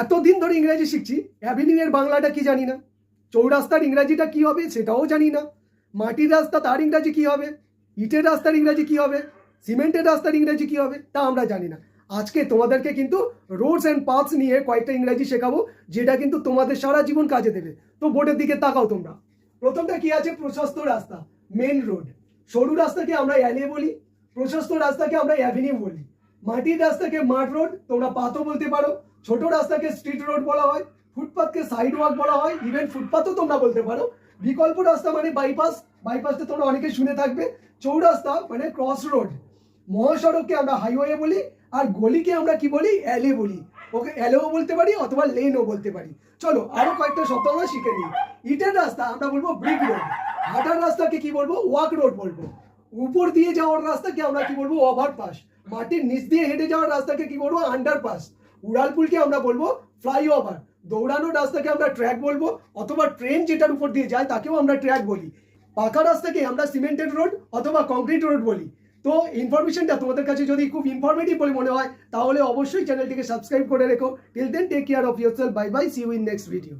এতদিন ধরে ইংরেজি শিখছি। অ্যাভিনিউ এর বাংলাটা কি জানি না? চৌরাস্তার ইংরাজিটা কি হবে সেটাও জানি না। মাটির রাস্তা তার ইংরাজি কি হবে? ইটের রাস্তার ইংরাজি কি হবে? সিমেন্টের রাস্তার ইংরাজি কি হবে? তা আমরা জানি না। আজকে তোমাদেরকে কিন্তু রোডস অ্যান্ড পাথস নিয়ে কয়েকটা ইংরাজি শেখাবো, যেটা কিন্তু তোমাদের সারা জীবন কাজে দেবে। তো বোর্ডের দিকে তাকাও তোমরা। প্রথমটা কি আছে? প্রশস্ত রাস্তা মেন রোড সরু রাস্তাকে আমরা অ্যালে বলি, প্রশস্ত রাস্তাকে আমরা অ্যাভিনিউ বলি। মাটির রাস্তাকে মাঠ রোড তোমরা পাতও বলতে পারো। ছোট রাস্তাকে স্ট্রিট রোড বলা হয়, ফুটপাথকে সাইড ওয়াক বলা হয় ইভেন ফুটপাথও তোমরা বলতে পারো। বিকল্প রাস্তা মানে বাইপাস বাইপাসটা তোমরা অনেকে শুনে থাকবে। চৌরাস্তা মানে ক্রস রোড মহাসড়ককে আমরা হাইওয়ে বলি, আর গলিকে আমরা কি বলি? অ্যালে বলি। ওকে অ্যালেও বলতে পারি, অথবা লেনও বলতে পারি। চলো, আরও কয়েকটা শব্দ আমরা শিখে নিই। ইটের রাস্তা আমরা বলব ব্রিক রোড হাঁটার রাস্তাকে কি বলব? ওয়াক রোড বলব। উপর দিয়ে যাওয়ার রাস্তাকে আমরা কি বলব? ওভারপাস মাটির নিচ দিয়ে হেঁটে যাওয়ার রাস্তাকে কি বলব? আন্ডারপাস উড়ালপুলকে আমরা বলব ফ্লাইওভার দৌড়ানো রাস্তাকে আমরা ট্র্যাক বলব, অথবা ট্রেন যেটার উপর দিয়ে যায় তাকেও আমরা ট্র্যাক বলি। পাকা রাস্তাকে আমরা সিমেন্টেড রোড অথবা কংক্রিট রোড বলি। তো ইনফরমেশনটা তোমাদের কাছে যদি খুব ইনফরমেটিভ বলে মনে হয়, তাহলে অবশ্যই চ্যানেলটিকে সাবস্ক্রাইব করে রেখো। Till then take care of yourself bye bye see you in next video